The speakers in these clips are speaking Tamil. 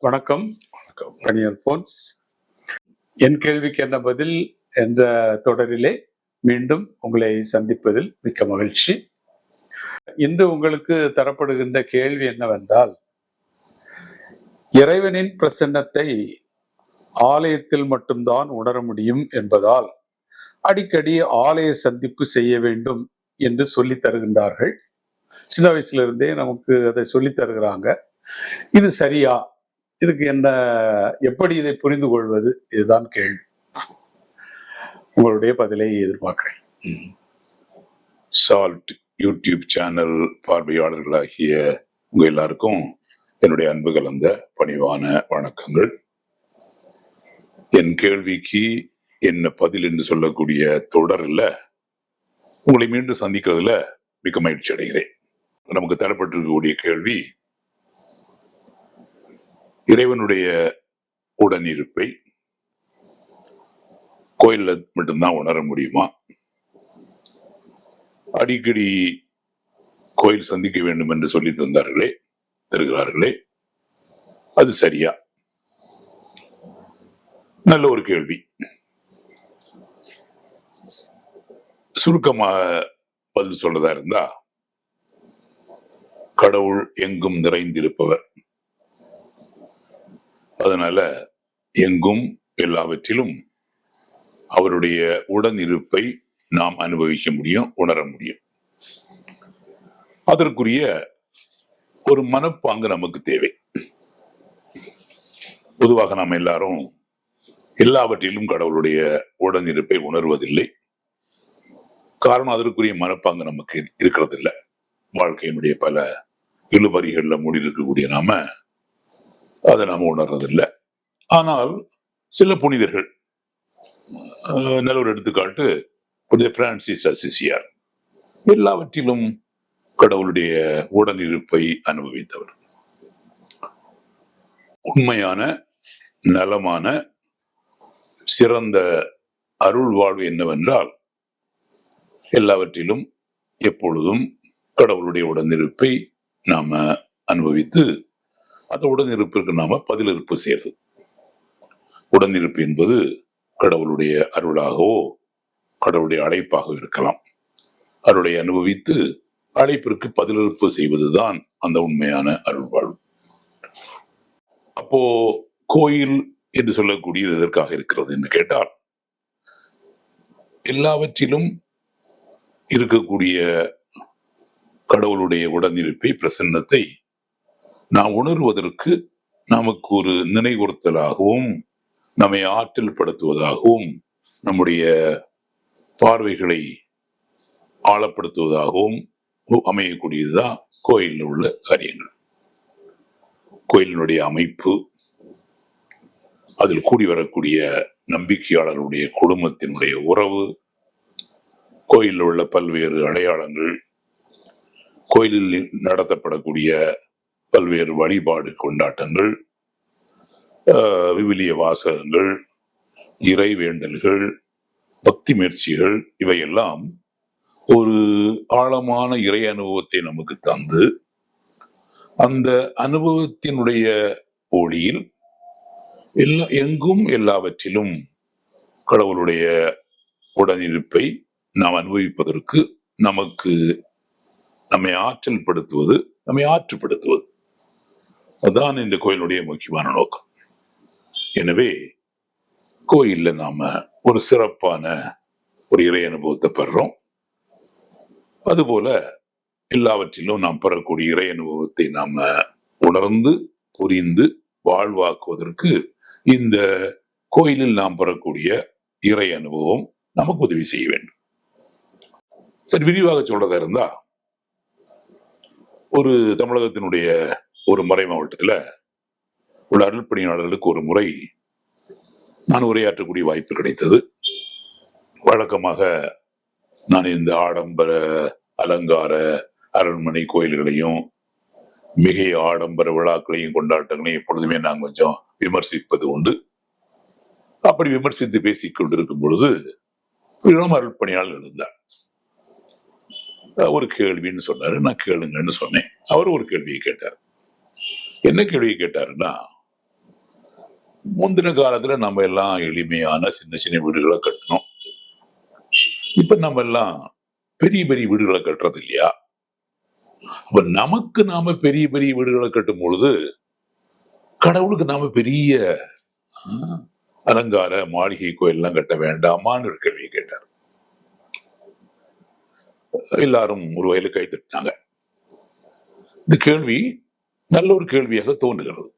வணக்கம். வணக்கம். பனியன் போன்ஸ் என் கேள்விக்கு என்ன பதில் என்ற தொடரிலே மீண்டும் உங்களை சந்திப்பதில் மிக்க மகிழ்ச்சி. இன்று உங்களுக்கு தரப்படுகின்ற கேள்வி என்னவென்றால் இறைவனின் பிரசன்னத்தை ஆலயத்தில் மட்டும்தான் உணர முடியும் என்பதால் அடிக்கடி ஆலய சந்திப்பு செய்ய வேண்டும் என்று சொல்லித் தருகின்றார்கள். சின்ன வயசுல இருந்தே நமக்கு அதை சொல்லித் தருகிறாங்க. இது சரியா? இதுக்கு என்ன எப்படி இதை புரிந்து கொள்வது இதுதான் கேள்வி. உங்களுடைய பதிலை எதிர்பார்க்கிறேன். சால்ட் யூடியூப் சேனல் பார்வையாளர்களாகிய உங்க எல்லாருக்கும் என்னுடைய அன்பு கலந்த பணிவான வணக்கங்கள். என் கேள்விக்கு என்ன பதில் என்று சொல்லக்கூடிய தொடரில் உங்களை மீண்டும் சந்திக்கிறதுல மிக்க மகிழ்ச்சி அடைகிறேன். நமக்கு தரப்பட்டிருக்கக்கூடிய கேள்வி இறைவனுடைய உடனிருப்பை கோயில்ல மட்டும்தான் உணர முடியுமா? அடிக்கடி கோயில் சந்திக்க வேண்டும் என்று சொல்லி தந்தார்களே தருகிறார்களே அது சரியா? நல்ல ஒரு கேள்வி. சுருக்கமா பதில் சொல்றதா இருந்தா கடவுள் எங்கும் நிறைந்திருப்பவர். அதனால எங்கும் எல்லாவற்றிலும் அவருடைய உடனிருப்பை நாம் அனுபவிக்க முடியும் உணர முடியும். அதற்குரிய ஒரு மனப்பாங்கு நமக்கு தேவை. பொதுவாக நாம் எல்லாரும் எல்லாவற்றிலும் கடவுளுடைய உடனிருப்பை உணர்வதில்லை. காரணம் அதற்குரிய மனப்பாங்கு நமக்கு இருக்கிறது இல்லை வாழ்க்கையினுடைய பல இழுபறிகள்ல மூடி இருக்கக்கூடிய நாம அதை நாம் உணர்றதில்லை. ஆனால் சில புனிதர்கள் நல்ல ஒரு எடுத்துக்காட்டு புனித பிரான்சிஸ் அசிசியார். எல்லாவற்றிலும் கடவுளுடைய உடனிருப்பை அனுபவித்தவர். உண்மையான நலமான சிறந்த அருள் வாழ்வு என்னவென்றால் எல்லாவற்றிலும் எப்பொழுதும் கடவுளுடைய உடனிருப்பை நாம அனுபவித்து அந்த உடனிருப்பிற்கு நாம பதிலிருப்பு செய்யறது. உடனிருப்பு என்பது கடவுளுடைய அருளாகவோ கடவுளுடைய அழைப்பாக இருக்கலாம். அருளை அனுபவித்து அழைப்பிற்கு பதிலிருப்பு செய்வதுதான் அந்த உண்மையான அருள் வாழ்வு அப்போ கோயில் என்று சொல்லக்கூடியது எதற்காக இருக்கிறது என்று கேட்டால் எல்லாவற்றிலும் இருக்கக்கூடிய கடவுளுடைய உடனிருப்பை பிரசன்னத்தை நாம் உணர்வதற்கு நமக்கு ஒரு நினைவுறுத்தலாகவும் நம்மை ஆற்றல் படுத்துவதாகவும் நம்முடைய பார்வைகளை ஆழப்படுத்துவதாகவும் அமையக்கூடியதுதான் கோயிலில் உள்ள காரியங்கள். கோயிலினுடைய அமைப்பு அதில் கூடி வரக்கூடிய நம்பிக்கையாளர்களுடைய குடும்பத்தினுடைய உறவு கோயிலில் உள்ள பல்வேறு அடையாளங்கள் கோயிலில் நடத்தப்படக்கூடிய பல்வேறு வழிபாடு கொண்டாட்டங்கள் ஆஹ், விவிலிய வாசகங்கள் இறை வேண்டல்கள் பக்தி முயற்சிகள் இவையெல்லாம் ஒரு ஆழமான இறை அனுபவத்தை நமக்கு தந்து அந்த அனுபவத்தினுடைய ஒளியில் எல்லா எங்கும் எல்லாவற்றிலும் கடவுளுடைய உடனிருப்பை நாம் அனுபவிப்பதற்கு நமக்கு நம்மை ஆற்றல் படுத்துவது நம்மை ஆற்றுப்படுத்துவது. அதான் இந்த கோயிலுடைய முக்கியமான நோக்கம். எனவே கோயில்ல நாம ஒரு சிறப்பான ஒரு இறை அனுபவத்தை பெறுறோம். அதுபோல எல்லாவற்றிலும் நாம் பெறக்கூடிய இறை அனுபவத்தை நாம உணர்ந்து புரிந்து வாழ்வாக்குவதற்கு இந்த கோயிலில் நாம் பெறக்கூடிய இறை அனுபவம் நமக்கு உதவி செய்ய வேண்டும். சரி விரிவாக சொல்றதா இருந்தா ஒரு தமிழகத்தினுடைய ஒரு மறை மாவட்டத்துல உள்ள அருள் பணியாளர்களுக்கு ஒரு முறை நான் உரையாற்றக்கூடிய வாய்ப்பு கிடைத்தது. வழக்கமாக நான் இந்த ஆடம்பர அலங்கார அரண்மனை கோயில்களையும் மிகை ஆடம்பர விழாக்களையும் கொண்டாட்டங்களையும் எப்பொழுதுமே நான் கொஞ்சம் விமர்சிப்பது உண்டு. அப்படி விமர்சித்து பேசிக் கொண்டிருக்கும் பொழுது இளம் அருள் பணியாளர் இருந்தார் ஒரு கேள்வின்னு சொன்னாரு நான் கேளுங்கன்னு சொன்னேன். அவர் ஒரு கேள்வியை கேட்டார். என்ன கேள்வி கேட்டாருன்னா முந்தின காலத்துல நம்ம எல்லாம் எளிமையான சின்ன சின்ன வீடுகளை கட்டணும் இப்ப நம்ம எல்லாம் பெரிய பெரிய வீடுகளை கட்டுறது இல்லையா? அப்ப நமக்கு நாம பெரிய பெரிய வீடுகளை கட்டும் பொழுது கடவுளுக்கு நாம பெரிய அலங்கார மாளிகை கோயில்லாம் கட்ட வேண்டாமான்னு ஒரு கேள்வியை கேட்டார். எல்லாரும் ஒரு வயலு கை தட்டினாங்க. இந்த கேள்வி நல்ல ஒரு கேள்வியாக தோன்றுகிறது.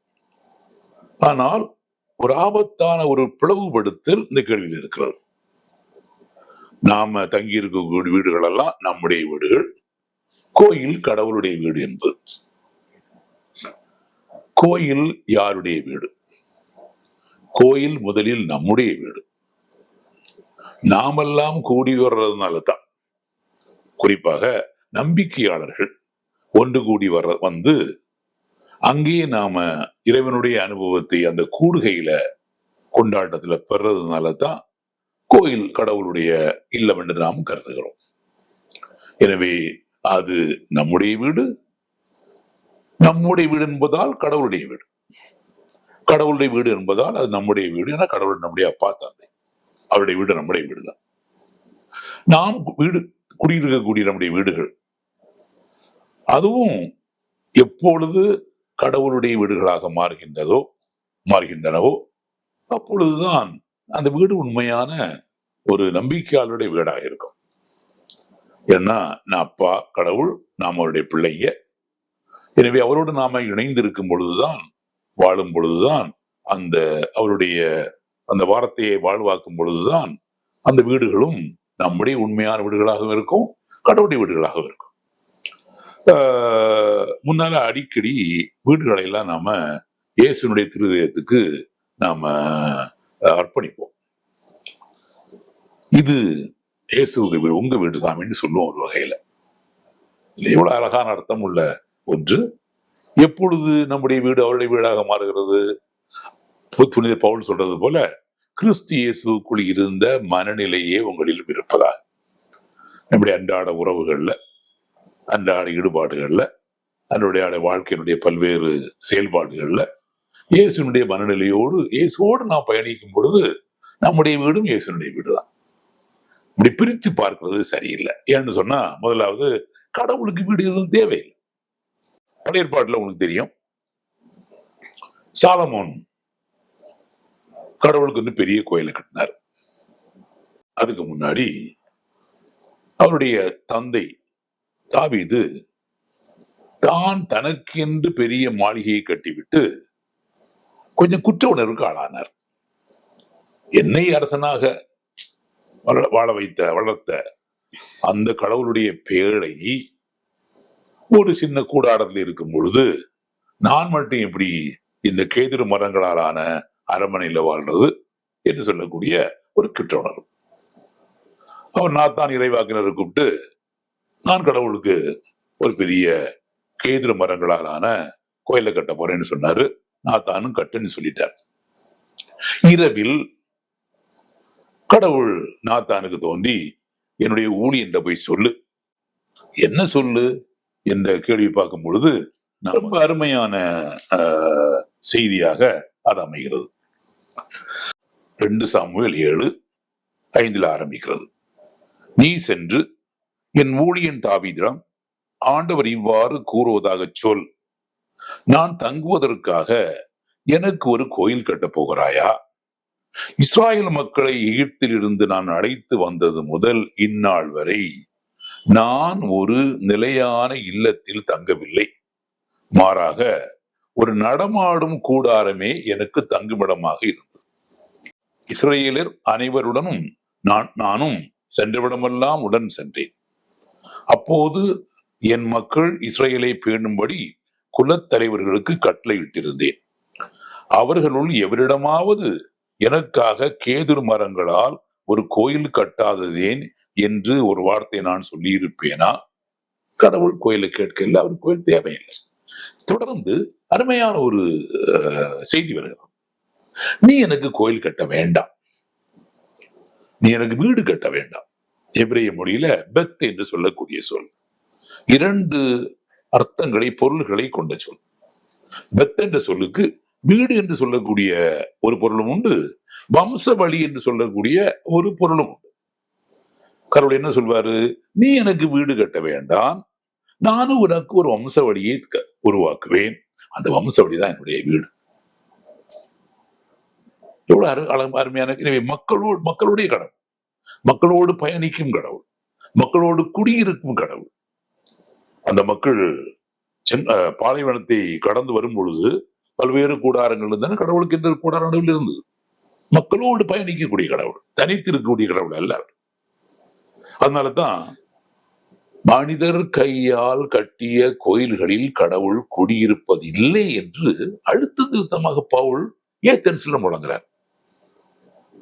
ஆனால் ஒரு ஆபத்தான ஒரு பிளவுபடுத்தல் இந்த கேள்வியில் இருக்கிறது. நாம தங்கி இருக்கக்கூடிய வீடுகள் எல்லாம் நம்முடைய வீடுகள் கோயில் கடவுளுடைய வீடு என்பது. கோயில் யாருடைய வீடு? கோயில் முதலில் நம்முடைய வீடு. நாமெல்லாம் கூடி வர்றதுனால தான் குறிப்பாக நம்பிக்கையாளர்கள் ஒன்று கூடி வர்ற வந்து அங்கேயே நாம இறைவனுடைய அனுபவத்தை அந்த கூடுகையில கொண்டாட்டத்துல பெறதுனால தான் கோயில் கடவுளுடைய இல்லம் என்று நாம் கருதுகிறோம். எனவே அது நம்முடைய வீடு நம்முடைய வீடு என்பதால் கடவுளுடைய வீடு. கடவுளுடைய வீடு என்பதால் அது நம்முடைய வீடு ஏன்னா கடவுள் நம்முடைய அப்பா தந்தை. அவருடைய வீடு நம்முடைய வீடு தான் நாம் வீடு குடியிருக்கக்கூடிய நம்முடைய வீடுகள். அதுவும் எப்பொழுது கடவுளுடைய வீடுகளாக மாறுகின்றதோ மாறுகின்றனவோ அப்பொழுதுதான் அந்த வீடு உண்மையான ஒரு நம்பிக்கையாளருடைய வீடாக இருக்கும். ஏன்னா நான் அப்பா கடவுள் நாம் அவருடைய பிள்ளைங்க. எனவே அவரோடு நாம இணைந்து இருக்கும் பொழுதுதான் வாழும் பொழுதுதான் அந்த அவருடைய அந்த வார்த்தையை வாழ்வாக்கும் பொழுதுதான் அந்த வீடுகளும் நம்முடைய உண்மையான வீடுகளாகவும் இருக்கும் கடவுளுடைய வீடுகளாகவும் இருக்கும். முன்னால அடிக்கடி வீடுகளை எல்லாம் நாம இயேசுனுடைய திருதயத்துக்கு நாம அர்ப்பணிப்போம். இது இயேசு உங்க வீடு சாமின்னு சொல்லுவோம் ஒரு வகையில. எவ்வளவு அழகான அர்த்தம் உள்ள ஒன்று. எப்பொழுது நம்முடைய வீடு அவருடைய வீடாக மாறுகிறது? புனித பவுல் சொல்றது போல கிறிஸ்து இயேசுக்குள் இருந்த மனநிலையே உங்களில் இருப்பதா நம்முடைய அன்றாட உறவுகள்ல அன்றாட ஈடுபாடுகளில் அன்றைய வாழ்க்கையினுடைய பல்வேறு செயல்பாடுகளில் இயேசுனுடைய மனநிலையோடு இயேசுவோடு நாம் பயணிக்கும் பொழுது நம்முடைய வீடும் இயேசுனுடைய வீடு தான் இப்படி பிரித்து பார்க்கிறது சரியில்லை. ஏன்னு சொன்னா முதலாவது கடவுளுக்கு வீடு எதுவும் தேவையில்லை. பழைய ஏற்பாட்டில் உங்களுக்கு தெரியும். சாலமோன் கடவுளுக்கு வந்து பெரிய கோயிலை கட்டினார். அதுக்கு முன்னாடி அவருடைய தந்தை தாவீது தான் தனக்கென்று பெரிய மாளிகையை கட்டிவிட்டு கொஞ்சம் குற்ற உணர்வுக்கு ஆளானார். என்னை அரசனாக வள- வாழ வைத்த வளர்த்த அந்த கடவுளுடைய பேழை ஒரு சின்ன கூடாரத்தில் இருக்கும் பொழுது நான் மட்டும் எப்படி இந்த கேதுரு மரங்களாலான அரண்மனையில் வாழ்றது என்று சொல்லக்கூடிய ஒரு குற்ற உணர்வு. அவர் நாத்தான் இறைவாக்கினரை கூப்பிட்டு நான் கடவுளுக்கு ஒரு பெரிய கேதுரு மரங்களாலான கோயிலை கட்ட போறேன்னு சொன்னாரு. நாத்தானும் கட்டுன்னு சொல்லிட்டார். இரவில் கடவுள் நாத்தானுக்கு தோன்றி என்னுடைய ஊழியன்ட போய் சொல்லு. என்ன சொல்லு? என்ற கேள்வி பார்க்கும் பொழுது ரொம்ப அருமையான செய்தியாக அது அமைகிறது. ரெண்டு சாமுவேல் ஏழு ஐந்துல ஆரம்பிக்கிறது. நீ சென்று என் ஊழியன் தாவீதிடம் ஆண்டவர் இவ்வாறு கூறுவதாக சொல். நான் தங்குவதற்காக எனக்கு ஒரு கோயில் கட்டப் போகிறாயா? இஸ்ராயல் மக்களை எகிப்திலிருந்து நான் அழைத்து வந்தது முதல் இந்நாள் வரை நான் ஒரு நிலையான இல்லத்தில் தங்கவில்லை. மாறாக ஒரு நடமாடும் கூடாரமே எனக்கு தங்குமிடமாக இருந்தது. இஸ்ரேலர் அனைவருடனும் நான் நானும் சென்றவிடமெல்லாம் உடன் சென்றேன். அப்போது என் மக்கள் இஸ்ரேலை பேணும்படி குலத்தலைவர்களுக்கு கட்டளையிட்டிருந்தேன். அவர்களுள் எவரிடமாவது எனக்காக கேதுரு மரங்களால் ஒரு கோயில் கட்டாததேன் என்று ஒரு வார்த்தை நான் சொல்லியிருப்பேனா? கடவுள் கோயிலை கேட்கல அவர் கோயில் தேவையில்லை. தொடர்ந்து அருமையான ஒரு செய்தி வருகிறது. நீ எனக்கு கோயில் கட்ட வேண்டாம். நீ எனக்கு வீடு கட்ட வேண்டாம். எபிரேய மொழியில பெத் என்று சொல்லக்கூடிய சொல். இரண்டு அர்த்தங்களை பொருள்களை கொண்ட சொல். பெத் என்ற சொல்லுக்கு வீடு என்று சொல்லக்கூடிய ஒரு பொருளும் உண்டு. வம்ச வழி என்று சொல்லக்கூடிய ஒரு பொருளும் உண்டு. கடவுள் என்ன சொல்வாரு? நீ எனக்கு வீடு கட்ட வேண்டாம். நானும் உனக்கு ஒரு வம்ச வழியை க- உருவாக்குவேன். அந்த வம்ச வழி தான் என்னுடைய வீடு. எவ்வளவு அரு அருமையான எனவே மக்களோடு மக்களுடைய கடவுள் மக்களோடு பயணிக்கும் கடவுள் மக்களோடு குடியிருக்கும் கடவுள். அந்த மக்கள் சென் பாலைவனத்தை கடந்து வரும் பொழுது பல்வேறு கூடாரங்கள் இருந்தன. கடவுளுக்கு எந்த கூடார நடுவில் இருந்தது? மக்களோடு பயணிக்கக்கூடிய கடவுள் தனித்து இருக்கக்கூடிய கடவுள் அல்ல அதனால தான் மனிதர் கையால் கட்டிய கோயில்களில் கடவுள் குடியிருப்பதில்லை என்று அழுத்த திருத்தமாக பவுல் ஏத்தன்ஸ்ல முழங்குறார்.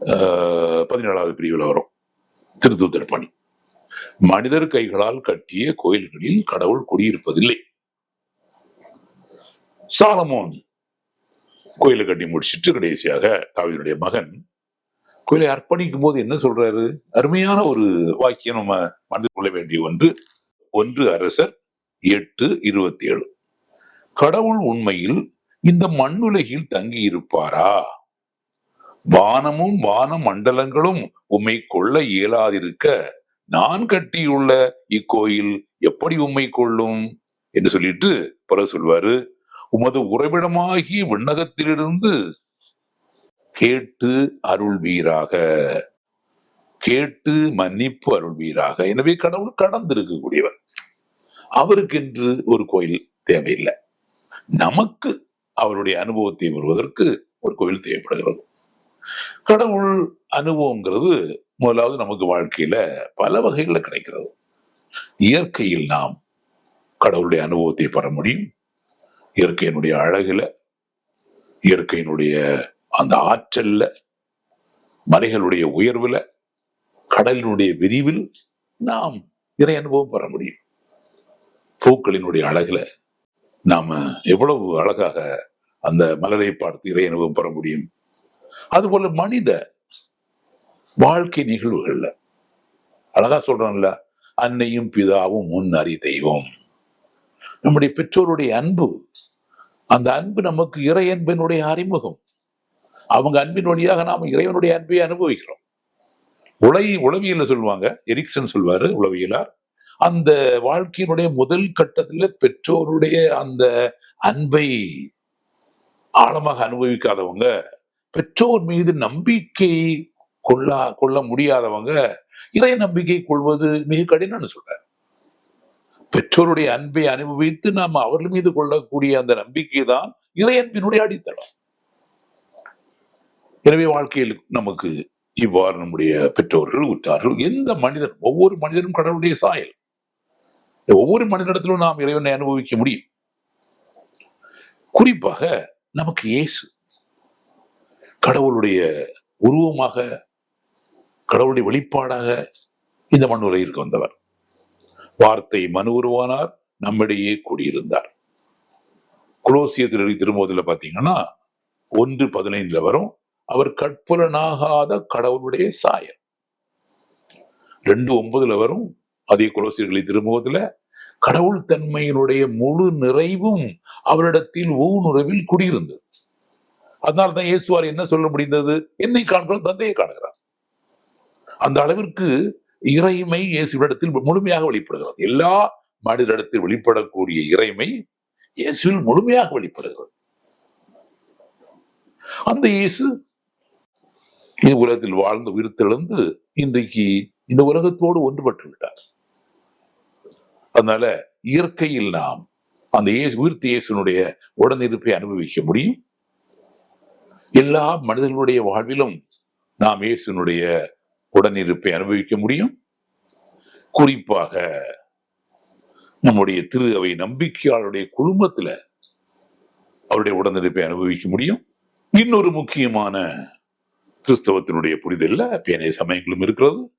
ஆஹ் பதினேழாவது பிரிவுல வரும். திருத்தூத்தர் பணி. மனிதர் கைகளால் கட்டிய கோயில்களில் கடவுள் குடியிருப்பதில்லை. சாலமோன் கோயிலை கட்டி முடிச்சிட்டு கடைசியாக தாவியனுடைய மகன் கோயிலை அர்ப்பணிக்கும் போது என்ன சொல்றாரு? அருமையான ஒரு வாக்கியம் நம்ம மனதில் கொள்ள வேண்டிய ஒன்று. ஒன்று அரசர் எட்டு இருபத்தி ஏழு கடவுள் உண்மையில் இந்த மண்ணுலகில் தங்கி இருப்பாரா வானமும் வான மண்டலங்களும் உம்மை கொள்ள இயலாதிருக்க நான் கட்டியுள்ள இக்கோயில் எப்படி உம்மை கொள்ளும்? என்று சொல்லிட்டு பிறகு சொல்வாரு உமது உறைவிடமாகி விண்ணகத்திலிருந்து கேட்டு அருள்வீராக. கேட்டு மன்னிப்பு அருள்வீராக. எனவே கடவுள் கடந்திருக்கக்கூடியவர். அவருக்கென்று ஒரு கோயில் தேவையில்லை. நமக்கு அவருடைய அனுபவத்தை வருவதற்கு ஒரு கோயில் தேவைப்படுகிறது. கடவுள் அனுபவங்கிறது முதலாவது நமக்கு வாழ்க்கையில பல வகைகள்ல கிடைக்கிறது. இயற்கையில் நாம் கடவுளுடைய அனுபவத்தை பெற முடியும். இயற்கையினுடைய அழகுல இயற்கையினுடைய அந்த ஆற்றல்ல மலைகளுடைய உயர்வுல கடலினுடைய விரிவில் நாம் இறை அனுபவம் பெற முடியும். பூக்களினுடைய அழகுல நாம எவ்வளவு அழகாக அந்த மலரை பார்த்து இறை அனுபவம் பெற முடியும். அதுபோல மனித வாழ்க்கை நிகழ்வுகள்ல. அழகா சொல்றோம்ல அன்னையும் பிதாவும் முன் அறி தெய்வம். நம்முடைய பெற்றோருடைய அன்பு அந்த அன்பு நமக்கு இறை அன்பினுடைய அறிமுகம். அவங்க அன்பின் வழியாக நாம் இறைவனுடைய அன்பை அனுபவிக்கிறோம். உலை உளவியல சொல்லுவாங்க எரிக்சன் சொல்வாரு உளவியலார். அந்த வாழ்க்கையினுடைய முதல் கட்டத்துல பெற்றோருடைய அந்த அன்பை ஆழமாக அனுபவிக்காதவங்க பெற்றோர் மீது நம்பிக்கை கொள்ள கொள்ள முடியாதவங்க இறை நம்பிக்கை கொள்வது மிக கடினம்னு சொல்றாரு. பெற்றோருடைய அன்பை அனுபவித்து நாம் அவர்கள் மீது கொள்ளக்கூடிய அந்த நம்பிக்கை தான் இறை அன்பினுடைய அடித்தளம். எனவே வாழ்க்கையில் நமக்கு இவ்வாறு நம்முடைய பெற்றோர்கள் உற்றார்கள் எந்த மனிதன் ஒவ்வொரு மனிதனும் கடவுளுடைய சாயல். ஒவ்வொரு மனிதனிடத்திலும் நாம் இறைவனை அனுபவிக்க முடியும். குறிப்பாக நமக்கு இயேசு. கடவுளுடைய உருவமாக கடவுளுடைய வெளிப்பாடாக இந்த மண் உலகிற்கு வந்தவர். வார்த்தை மனு உருவானார் நம்மிடையே கூடியிருந்தார். குலோசியத்தில் எழுதி திரும்போதில் பார்த்தீங்கன்னா ஒன்று பதினைந்துல வரும் அவர் கற்புலனாகாத கடவுளுடைய சாயல். ரெண்டு ஒன்பதுல வரும் அதே குலோசியர்களை திரும்புவதுல கடவுள் தன்மையினுடைய முழு நிறைவும் அவரிடத்தில் ஊனுறவில் குடியிருந்தது. அதனால தான் இயேசுவார் என்ன சொல்ல முடிந்தது? என்னை காண்பது தந்தையை காணுகிறார். அந்த அளவிற்கு இறைமை இயேசுவிடத்தில் முழுமையாக வெளிப்படுகிறது. எல்லா மனிதரிடத்தில் வெளிப்படக்கூடிய இறைமை இயேசுவில் முழுமையாக வெளிப்படுகிறது. அந்த இயேசு இந்த உலகத்தில் வாழ்ந்து உயிர்த்தெழுந்து இன்றைக்கு இந்த உலகத்தோடு ஒன்றுபட்டு விட்டார். அதனால இயற்கையில் நாம் அந்த இயேசு உயிர்த்த இயேசுனுடைய உடனிருப்பை அனுபவிக்க முடியும். எல்லா மனிதர்களுடைய வாழ்விலும் நாம் இயேசுனுடைய உடனிருப்பை அனுபவிக்க முடியும். குறிப்பாக நம்முடைய திரு அவை நம்பிக்கையாளருடைய குழுமத்துல அவருடைய உடனிருப்பை அனுபவிக்க முடியும். இன்னொரு முக்கியமான கிறிஸ்தவத்தினுடைய புரிதல்ல பேனைய சமயங்களும் இருக்கிறது.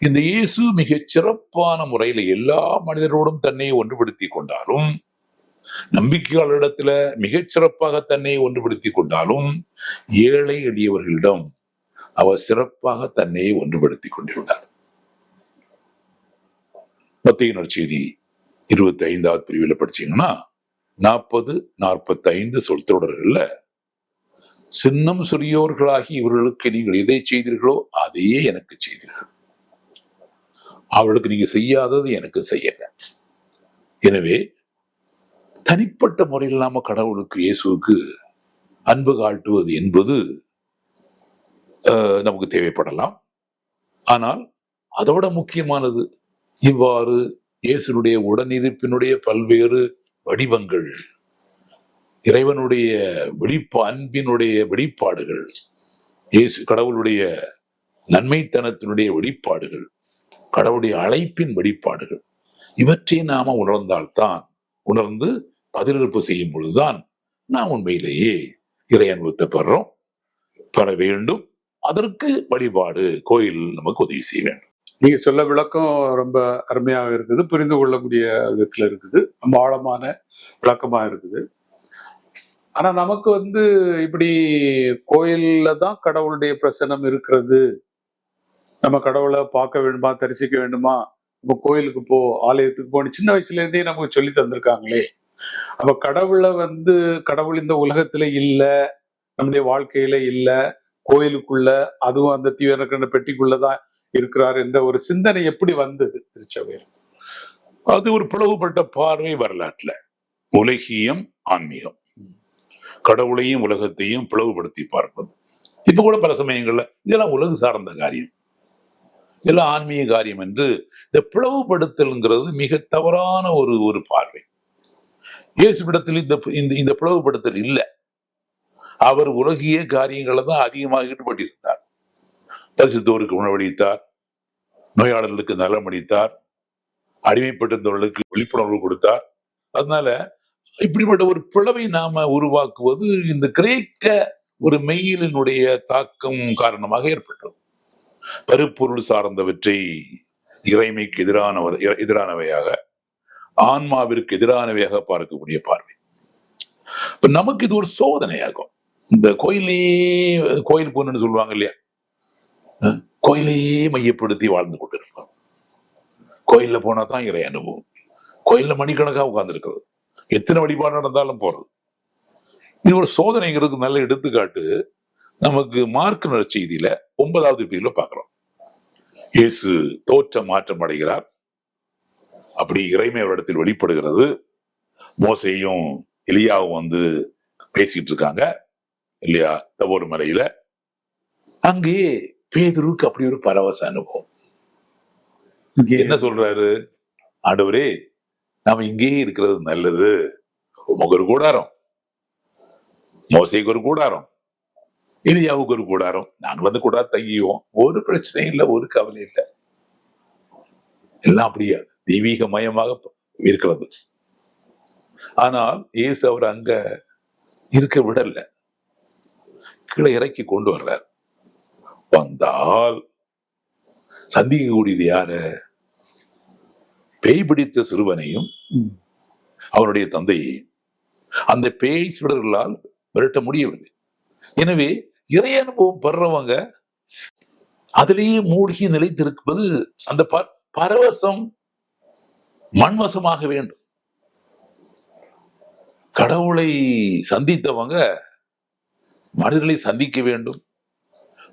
இந்த இயேசு மிகச் சிறப்பான முறையில எல்லா மனிதரோடும் தன்னை ஒன்றுபடுத்தி கொண்டாலும் நம்பிக்கையாளரிடத்துல மிகச் சிறப்பாக தன்னை ஒன்றுபடுத்தி கொண்டாலும் ஏழை எளியவர்களிடம் அவர் சிறப்பாக தன்னை ஒன்றுபடுத்தி கொண்டிருந்தார். மத்தியினர் செய்தி இருபத்தி ஐந்தாவது பிரிவில் படிச்சீங்கன்னா நாற்பது நாற்பத்தி ஐந்து சொல் தொடர்கள்ல சின்னம் சிறியோர்களாகி இவர்களுக்கு நீங்கள் எதை செய்தீர்களோ அதையே எனக்கு செய்தீர்கள். அவளுக்கு நீங்க செய்யாதது எனக்கு செய்யல. எனவே தனிப்பட்ட முறையில் நாம கடவுளுக்கு இயேசுவுக்கு அன்பு காட்டுவது என்பது நமக்கு தேவைப்படலாம். ஆனால் அதோட முக்கியமானது இவ்வாறு இயேசுனுடைய உடனிருப்பினுடைய பல்வேறு வடிவங்கள் இறைவனுடைய வெளிப்ப அன்பினுடைய வெளிப்பாடுகள் இயேசு கடவுளுடைய நன்மைத்தனத்தினுடைய வெளிப்பாடுகள் கடவுளுடைய அழைப்பின் வெளிப்பாடுகள் இவற்றை நாம உணர்ந்தால்தான் உணர்ந்து பதிலிருப்பு செய்யும் பொழுதுதான் நாம் உண்மையிலேயே இறை அனுபவத்தை பெறோம் பெற வேண்டும். அதற்கு வழிபாடு கோயில் நமக்கு உதவி செய்ய வேண்டும். நீங்க சொல்ல விளக்கம் ரொம்ப அருமையாக இருக்குது. புரிந்து கொள்ளக்கூடிய விதத்துல இருக்குது. ரொம்ப ஆழமான விளக்கமா இருக்குது. ஆனா நமக்கு வந்து இப்படி கோயில்ல தான் கடவுளுடைய பிரசனம் இருக்கிறது. நம்ம கடவுளை பார்க்க வேண்டுமா தரிசிக்க வேண்டுமா? நம்ம கோயிலுக்கு போ ஆலயத்துக்கு போன்னு சின்ன வயசுல இருந்தே நமக்கு சொல்லி தந்திருக்காங்களே. அப்ப கடவுளை வந்து கடவுள் இந்த உலகத்துல இல்ல நம்முடைய வாழ்க்கையில இல்ல கோயிலுக்குள்ள அதுவும் அந்த தீவிர பெட்டிக்குள்ளதான் இருக்கிறார் என்ற ஒரு சிந்தனை எப்படி வந்தது திருச்சபையில்? அது ஒரு பிளவுபட்ட பார்வை வரலாற்றுல. உலகியம் ஆன்மீகம். கடவுளையும் உலகத்தையும் பிளவுபடுத்தி பார்ப்பது. இப்ப கூட பல சமயங்கள்ல இதெல்லாம் உலக சார்ந்த காரியம். இதெல்லாம் ஆன்மீக காரியம் என்று இந்த பிளவுபடுத்தல்ங்கிறது மிக தவறான ஒரு ஒரு பார்வை. இயேசுவிடத்தில் இந்த இந்த இந்த பிளவுபடுத்தல் இல்லை. அவர் உலகிய காரியங்களை தான் அதிகமாக ஈடுபட்டிருந்தார் பரிசுத்தோருக்கு உணவளித்தார். நோயாளர்களுக்கு நலம் அளித்தார். அடிமைப்பட்டிருந்தவர்களுக்கு விழிப்புணர்வு கொடுத்தார். அதனால இப்படிப்பட்ட ஒரு பிளவை நாம உருவாக்குவது இந்த கிரேக்க ஒரு மெய்யிலினுடைய தாக்கம் காரணமாக ஏற்பட்டது. பருப்பொருள் சார்ந்தவற்றை இறைமைக்கு எதிரான எதிரானவையாக ஆன்மாவிற்கு எதிரானவையாக பார்க்கக்கூடிய பார்வை. இப்ப நமக்கு இது ஒரு சோதனையாகும். இந்த கோயிலே கோயில் பொண்ணுன்னு சொல்லுவாங்க இல்லையா? கோயிலையே மையப்படுத்தி வாழ்ந்து கொண்டிருப்போம். கோயில்ல போனா தான் இறை அனுபவம். கோயில்ல மணிக்கணக்கா உட்கார்ந்து இருக்கிறது எத்தனை வழிபாடு நடந்தாலும் போறது. இது ஒரு சோதனைங்கிறதுக்கு நல்ல எடுத்துக்காட்டு. நமக்கு மார்க் செய்தியில ஒன்பதாவது பிரிவில் பார்க்கிறோம். இயேசு தோற்ற மாற்றம் அடைகிறார். அப்படி இறைமை இடத்தில் வெளிப்படுகிறது. மோசையும் எலியாவும் வந்து பேசிட்டு இருக்காங்க. இல்லையா? தபோர் மலையில. அங்கே பேதருக்கு அப்படி ஒரு பரவச அனுபவம். இங்கே என்ன சொல்றாரு? ஆண்டவரே நாம இங்கேயே இருக்கிறது நல்லது. உமக்கு ஒரு கூடாரம். மோசைக்கு ஒரு கூடாரம். எலியாவுக்கு ஒரு கூடாரம். நாங்க வந்து கூட தங்கிவோம் ஒரு பிரச்சனையும் இல்லை ஒரு கவலை இல்லை. எல்லாம் அப்படியே தெய்வீக மயமாக இருக்கிறது. ஆனால் இயேசு அவர் அங்க இருக்க விடல. கீழே இறக்கி கொண்டு வர்றார். வந்தால் சந்திக்கக்கூடியது யாரு? பேய் பிடித்த சிறுவனையும். அவனுடைய தந்தையை அந்த பேய் சுடர்களால் விரட்ட முடியவில்லை. எனவே இறை அனுபவம் பெறவங்க அதிலேயே மூழ்கி நிலைத்திருப்பது அந்த பரவசம் மண்வசமாக வேண்டும். கடவுளை சந்தித்தவங்க மனிதர்களை சந்திக்க வேண்டும்.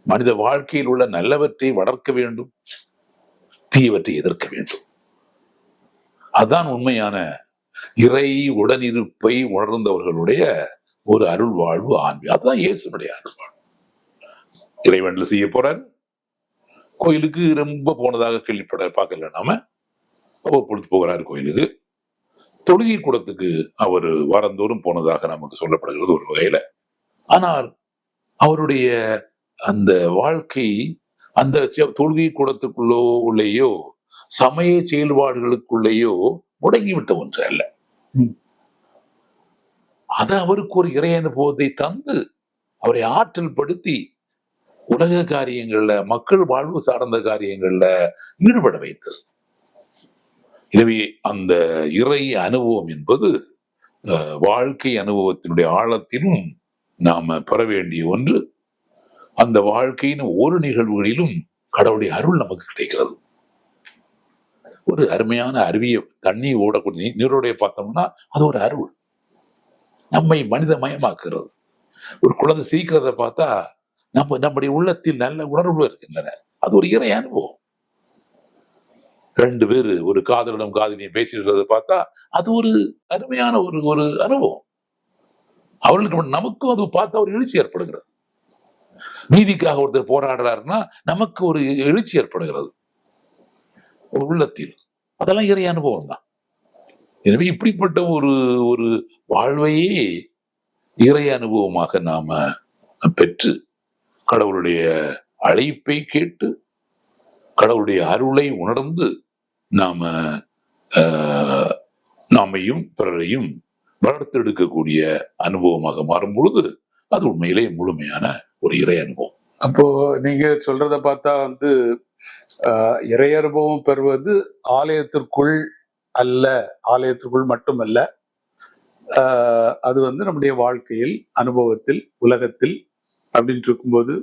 மனித வாழ்க்கையில் உள்ள நல்லவற்றை வளர்க்க வேண்டும். தீயவற்றை எதிர்க்க வேண்டும். அதான் உண்மையான இறை உடனிருப்பை உணர்ந்தவர்களுடைய ஒரு அருள் வாழ்வு ஆன்மீ அதுதான் இயேசுனுடைய அருள் வாழ்வு. இறைவன்ல செய்ய போறார்? கோயிலுக்கு ரொம்ப போனதாக கேள்விப்பட பார்க்கல நாம. பொழுது போகிறார் கோயிலுக்கு. தொழுகை கூடத்துக்கு அவர் வாரந்தோறும் போனதாக நமக்கு சொல்லப்படுகிறது ஒரு வகையில. ஆனால் அவருடைய அந்த வாழ்க்கை அந்த தொழுகை கூடத்துக்குள்ளோ உள்ளேயோ சமய செயல்பாடுகளுக்குள்ளேயோ முடங்கிவிட்ட ஒன்று அல்ல. அது அவருக்கு ஒரு இறை அனுபவத்தை தந்து அவரை ஆற்றல் படுத்தி உலக காரியங்கள்ல மக்கள் வாழ்வு சார்ந்த காரியங்கள்ல ஈடுபட வைத்தது. எனவே அந்த இறை அனுபவம் என்பது அஹ், வாழ்க்கை அனுபவத்தினுடைய ஆழத்திலும் நாம பெற வேண்டிய ஒன்று. அந்த வாழ்க்கையின் ஒரு நிகழ்வுகளிலும் கடவுளுடைய அருள் நமக்கு கிடைக்கிறது. ஒரு அருமையான அருவிய தண்ணி ஓடக்கூடிய நீரோடைய பார்த்தோம்னா அது ஒரு அருள். நம்மை மனித மயமாக்குறது ஒரு குழந்தை சீக்கிரத்தை பார்த்தா நம்ம நம்முடைய உள்ளத்தில் நல்ல உணர்வு இருக்கின்றன. அது ஒரு இறை அனுபவம். ரெண்டு பேர் ஒரு காதலிடம் காதலியை பேசிடுறத பார்த்தா அது ஒரு அருமையான ஒரு ஒரு அனுபவம். அவர்களுக்கு நமக்கும் அது பார்த்தா ஒரு எழுச்சி ஏற்படுகிறது. நீதிக்காக ஒருத்தர் போராடுறாருன்னா நமக்கு ஒரு எழுச்சி ஏற்படுகிறது. ஒரு உள்ளத்தில். அதெல்லாம் இறை அனுபவம் தான். எனவே இப்படிப்பட்ட ஒரு ஒரு வாழ்வையே இறை அனுபவமாக நாம பெற்று கடவுளுடைய அழைப்பை கேட்டு கடவுளுடைய அருளை உணர்ந்து நாம ஆஹ், நாமையும் பிறரையும் வளர்த்தெடுக்கக்கூடிய அனுபவமாக மாறும் பொழுது அது உண்மையிலே முழுமையான ஒரு இறை அனுபவம். அப்போ நீங்க சொல்றத பார்த்தா வந்து ஆஹ், இறை அனுபவம் பெறுவது ஆலயத்திற்குள் அல்ல ஆலயத்திற்குள் மட்டுமல்ல ஆஹ், அது வந்து நம்முடைய வாழ்க்கையில் அனுபவத்தில் உலகத்தில் அப்படின்ட்டு இருக்கும்போது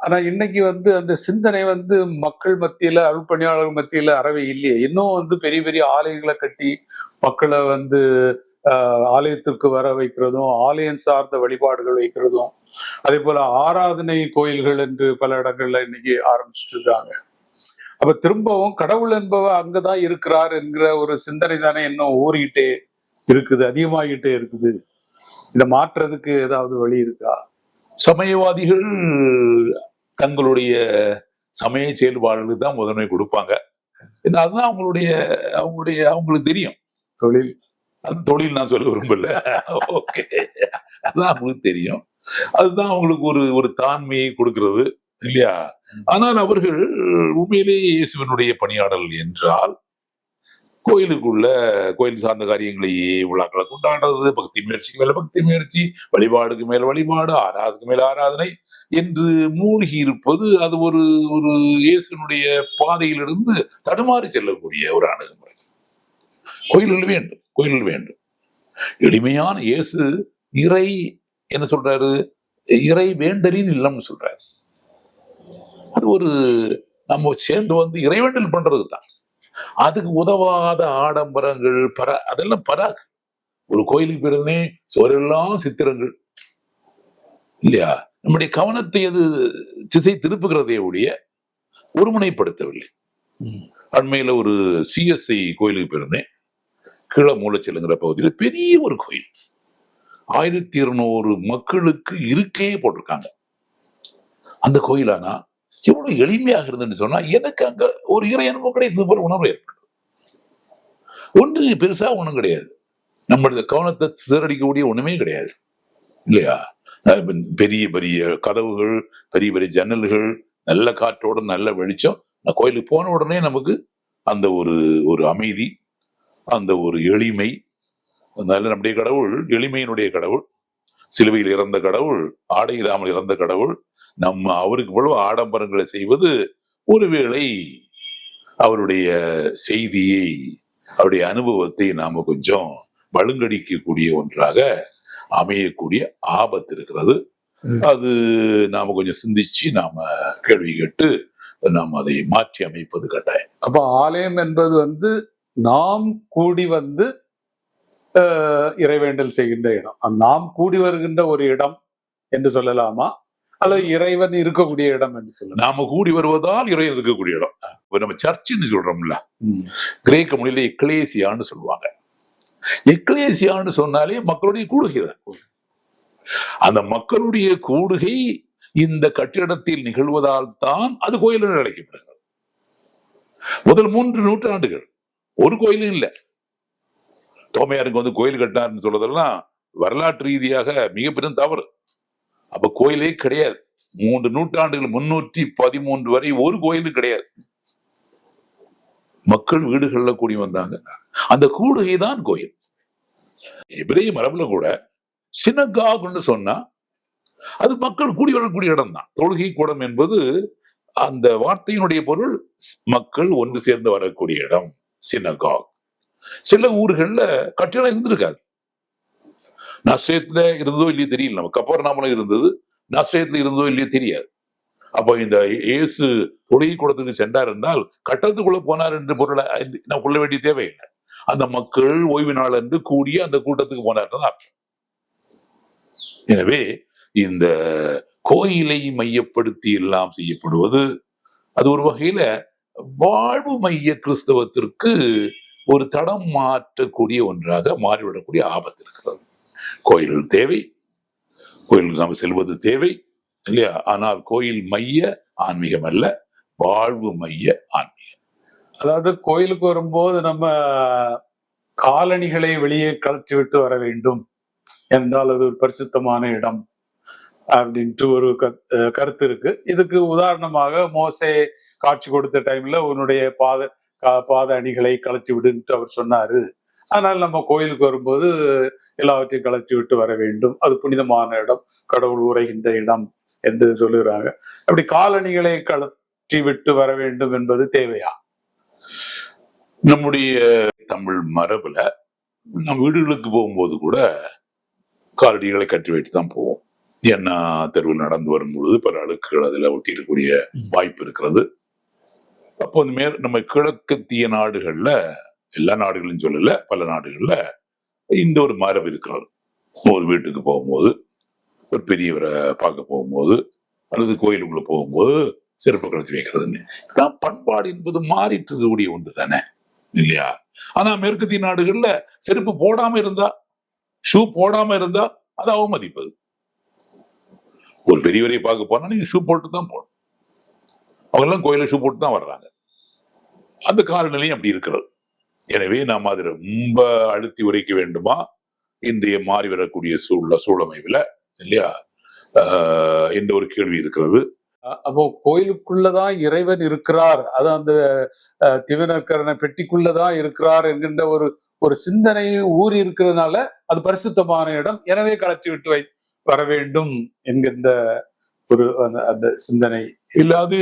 ஆனா இன்னைக்கு வந்து அந்த சிந்தனை வந்து மக்கள் மத்தியில அருள்பணியாளர் மத்தியில அறவே இல்லையே. இன்னும் வந்து பெரிய பெரிய ஆலயங்களை கட்டி மக்களை வந்து ஆஹ், ஆலயத்திற்கு வர வைக்கிறதும் ஆலயம் சார்ந்த வழிபாடுகள் வைக்கிறதும் அதே போல ஆராதனை கோயில்கள் என்று பல இடங்கள்ல இன்னைக்கு ஆரம்பிச்சிட்டு இருக்காங்க. அப்ப திரும்பவும் கடவுள் என்பவர் அங்கதான் இருக்கிறார் என்கிற ஒரு சிந்தனை தானே இன்னும் ஊறிக்கிட்டே இருக்குது அதிகமாகிட்டே இருக்குது. இதை மாற்றுறதுக்கு ஏதாவது வழி இருக்கா? சமயவாதிகள் தங்களுடைய சமய செயல்பாடுகளுக்கு தான் முதன்மை கொடுப்பாங்க. ஏன்னா அதுதான் அவங்களுடைய அவங்களுடைய அவங்களுக்கு தெரியும். தொழில். அது தொழில் நான் சொல்ல விரும்பல. ஓகே. அதான் அவங்களுக்கு தெரியும். அதுதான் அவங்களுக்கு ஒரு ஒரு தாண்மையை கொடுக்கிறது இல்லையா? ஆனால் அவர்கள் உண்மையிலேயே இயேசுவனுடைய பணியாடல் என்றால் கோயிலுக்குள்ள கோயில் சார்ந்த காரியங்களையே விழாக்களை கொண்டாடுறது பக்தி முயற்சிக்கு மேல பக்தி முயற்சி வழிபாடுக்கு மேல வழிபாடு ஆராதனைக்கு மேல ஆராதனை என்று மூழ்கி இருப்பது அது ஒரு ஒரு இயேசுனுடைய பாதையிலிருந்து தடுமாறி செல்லக்கூடிய ஒரு அணுகுமுறை. கோயில்கள் வேண்டும் கோயில்கள் வேண்டும். எளிமையான இயேசு இறை என்ன சொல்றாரு? இறை வேண்டலின் இல்லம்னு சொல்றாரு. அது ஒரு நம்ம சேர்ந்து வந்து இறைவேண்டல் பண்றது தான் அதுக்கு உதவாத ஆடம்பரங்கள் பரா அதெல்லாம் பராக் ஒரு கோயிலுக்கு போயிருந்தே சுவரெல்லாம் சித்திரங்கள். இல்லையா? நம்முடைய கவனத்தை அது திசை திருப்புகிறதே ஒழிய ஒருமுனைப்படுத்தவில்லை. அண்மையில ஒரு சிஎஸ்ஐ கோயிலுக்கு போயிருந்தேன். கீழ மூலச்செல்லுங்கிற பகுதியில் பெரிய ஒரு கோயில். ஆயிரத்தி இருநூறு மக்களுக்கு இருக்கையே போட்டிருக்காங்க. அந்த கோயிலானா எவ்வளவு எளிமையாக இருந்துன்னு சொன்னா எனக்கு அங்க ஒரு இறை அனுபவம் கிடையாது. போல உணர்வு ஏற்படும் ஒன்று பெருசா ஒண்ணும் கிடையாது. நம்மளது கவனத்தை சிதறடிக்கக்கூடிய ஒண்ணுமே கிடையாது. இல்லையா? பெரிய பெரிய கதவுகள் பெரிய பெரிய ஜன்னல்கள் நல்ல காற்றோட நல்ல வெளிச்சம். நான் கோயிலுக்கு போன உடனே நமக்கு அந்த ஒரு ஒரு அமைதி அந்த ஒரு எளிமை அதனால நம்முடைய கடவுள் எளிமையினுடைய கடவுள் சிலுவையில் இறந்த கடவுள் ஆடை இல்லாமல் இறந்த கடவுள் நம்ம அவருக்கு இவ்வளவு ஆடம்பரங்களை செய்வது ஒருவேளை அவருடைய செய்தியை அவருடைய அனுபவத்தை நாம கொஞ்சம் வலுங்கடிக்கக்கூடிய ஒன்றாக அமையக்கூடிய ஆபத்து இருக்கிறது. அது நாம கொஞ்சம் சிந்திச்சு நாம கேள்வி கேட்டு நாம் அதை மாற்றி அமைப்பது கட்டாயம். அப்ப ஆலயம் என்பது வந்து நாம் கூடி வந்து இறைவேண்டல் செய்கின்ற இடம். நாம் கூடி வருகின்ற ஒரு இடம் என்று சொல்லலாமா? அல்லது இறைவன் இருக்கக்கூடிய இடம் என்று சொல்லலாம் நாம கூடி வருவதால் இறைவன் இருக்கக்கூடிய இடம். இப்ப நம்ம சர்ச்சுன்னு சொல்றோம்ல கிரேக்க மொழியில எக்லேசியான்னு சொல்லுவாங்க. எக்லேசியான்னு சொன்னாலே மக்களுடைய கூடுகை அந்த மக்களுடைய கூடுகை இந்த கட்டிடத்தில் நிகழ்வதால் தான் அது கோயில் என்று அழைக்கப்படுகிறது முதல் மூன்று நூற்றாண்டுகள் ஒரு கோயிலும் இல்லை. தோமையாருக்கு வந்து கோயில் கட்டினார்னு சொல்றதெல்லாம் வரலாற்று ரீதியாக மிகப்பெரும் தவறு. அப்ப கோயிலே கிடையாது. மூன்று நூற்றாண்டுகள் முன்னூற்றி பதிமூன்று வரை ஒரு கோயிலும் கிடையாது. மக்கள் வீடுகள்ல கூடி வந்தாங்க. அந்த கூடுகை தான் கோயில். எபிரேய மரபுல கூட சினகாகுன்னு சொன்னா அது மக்கள் கூடி வரக்கூடிய இடம் தான் தொழுகை கூடம் என்பது அந்த வார்த்தையினுடைய பொருள் மக்கள் ஒன்று சேர்ந்து வரக்கூடிய இடம் சினகாக். சில ஊர்கள்ல கட்டிடம் இருந்திருக்காது. நஸ்ரேத்துல இருந்ததோ இல்லையோ தெரியல நம்ம கப்பர்நாமலம் இருந்தது. நஸ்ரேத்துல இருந்ததோ இல்லையோ தெரியாது. அப்போ இந்த இயேசு தொழுகை கூடத்துக்கு சென்றார் என்றால் கட்டத்துக்குள்ள போனார் என்று பொருளை. நான் கொள்ள வேண்டிய தேவையில்லை. அந்த மக்கள் ஓய்வு நாள் என்று கூடிய அந்த கூட்டத்துக்கு போனார் அர்த்தம். எனவே இந்த கோயிலை மையப்படுத்தி எல்லாம் செய்யப்படுவது அது ஒரு வகையில வாழ்வு மைய கிறிஸ்தவத்திற்கு ஒரு தடம் மாற்றக்கூடிய ஒன்றாக மாறிவிடக்கூடிய ஆபத்து இருக்கிறது. கோயில்கள் தேவை. கோயிலுக்கு நாம் செல்வது தேவை இல்லையா? ஆனால் கோயில் மைய ஆன்மீகம் அல்ல வாழ்வு மைய ஆன்மீகம். அதாவது கோயிலுக்கு வரும்போது நம்ம காலணிகளை வெளியே கழற்றி விட்டு வர வேண்டும். என்றால் அது ஒரு பரிசுத்தமான இடம் அப்படின்ட்டு ஒரு கருத்து இருக்கு. இதுக்கு உதாரணமாக மோசே காட்சி கொடுத்த டைம்ல உன்னுடைய பாத கா- பாத அணிகளை கழற்றி விடுன்ட்டு அவர் சொன்னாரு. அதனால நம்ம கோயிலுக்கு வரும்போது எல்லாவற்றையும் கழற்றி விட்டு வர வேண்டும். அது புனிதமான இடம். கடவுள் உரைகின்ற இடம் என்று சொல்லுகிறாங்க. அப்படி காலணிகளை கழற்றி விட்டு வர வேண்டும் என்பது தேவையா? நம்முடைய தமிழ் மரபுல நம் வீடுகளுக்கு போகும்போது கூட காலடிகளை கட்டி வைத்து தான் போவோம். ஏன்னா தெருவில் நடந்து வரும்பொழுது பல அழுக்குகள் அதில் ஒட்டியிருக்கக்கூடிய வாய்ப்பு இருக்கிறது. அப்போ இந்த மேல் நம்ம கிழக்கத்திய நாடுகள்ல எல்லா நாடுகளையும் சொல்லல பல நாடுகள்ல இந்த ஒரு மரபு இருக்கிறது ஒரு வீட்டுக்கு போகும்போது ஒரு பெரியவரை பார்க்க போகும்போது அல்லது கோயிலுக்குள்ள போகும்போது செருப்பு கழிச்சு வைக்கிறதுன்னு. இதான் பண்பாடு என்பது மாறிட்டு இருக்கக்கூடிய ஒன்று தானே இல்லையா? ஆனா மேற்கத்திய நாடுகள்ல செருப்பு போடாம இருந்தா ஷூ போடாம இருந்தா அது அவமதிப்பது. ஒரு பெரியவரை பார்க்க போனா நீங்க ஷூ போட்டு தான் போகணும் அவங்க எல்லாம் கோயில ஷூ போட்டு தான் வர்றாங்க. அந்த காலநிலையும் அப்படி இருக்கிறது. எனவே நாம் அதை ரொம்ப அழுத்தி உரைக்க வேண்டுமா? இன்றைய மாறி வரக்கூடிய சூழல சூழமைவில் இல்லையா? என்ற ஒரு கேள்வி இருக்கிறது. அப்போ கோயிலுக்குள்ளதான் இறைவன் இருக்கிறார். அது அந்த அஹ், திவனக்கரண பெட்டிக்குள்ளதான் இருக்கிறார் என்கின்ற ஒரு ஒரு சிந்தனை ஊறி இருக்கிறதுனால அது பரிசுத்தமான இடம். எனவே கலத்தி விட்டு வை வர வேண்டும் என்கின்ற ஒரு அந்த- சிந்தனை. இல்ல அது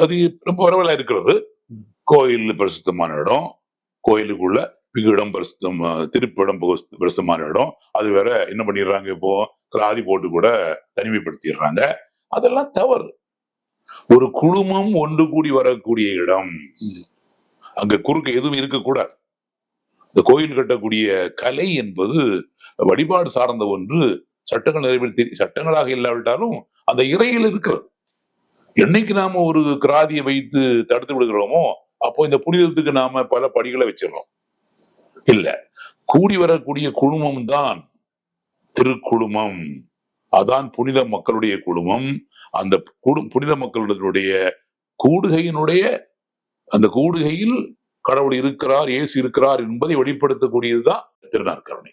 அது ரொம்ப பரவலா இருக்கிறது. கோயில் பரிசுத்தமான இடம். கோயிலுக்குள்ள பிகிடம் பரிசுத்தம் திருப்பிடம் பரிசு- இடம். அது வேற என்ன பண்ணிடுறாங்க இப்போ? கிராதி போட்டு கூட தனிமைப்படுத்திடுறாங்க. அதெல்லாம் தவறு. ஒரு குழுமம் ஒன்று கூடி வரக்கூடிய இடம். அங்க குறுக்க எதுவும் இருக்கக்கூடாது. இந்த கோயில் கட்டக்கூடிய கலை என்பது வழிபாடு சார்ந்த ஒன்று. சட்டங்கள் நிறைவேற்றி சட்டங்களாக இல்லாவிட்டாலும் அந்த இறையில் இருக்கிறது. என்னைக்கு நாம ஒரு கிராதியை வைத்து தடுத்து விடுகிறோமோ அப்போ இந்த புனிதத்துக்கு நாம பல படிகளை வச்சிடறோம். இல்ல கூடி வரக்கூடிய குழுமம் தான் திருக்குழுமம். அதான் புனித மக்களுடைய குழுமம். அந்த புனித மக்களுடைய கூடுகையினுடைய அந்த கூடுகையில் கடவுள் இருக்கிறார் இயேசு இருக்கிறார் என்பதை வெளிப்படுத்தக்கூடியதுதான் திருநாற்கருணை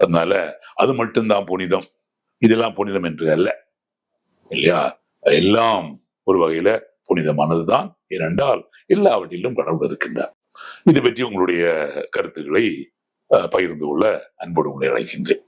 அதனால அது மட்டும்தான் புனிதம். இதெல்லாம் புனிதம் என்று அல்ல. இல்லையா? எல்லாம் ஒரு வகையில புனிதமானதுதான். ஏனென்றால் எல்லாவற்றிலும் கடவுள் இருக்கின்றார். இது பற்றி உங்களுடைய கருத்துக்களை அஹ், பகிர்ந்து கொள்ள அன்போடு உங்களை அழைக்கின்றேன்.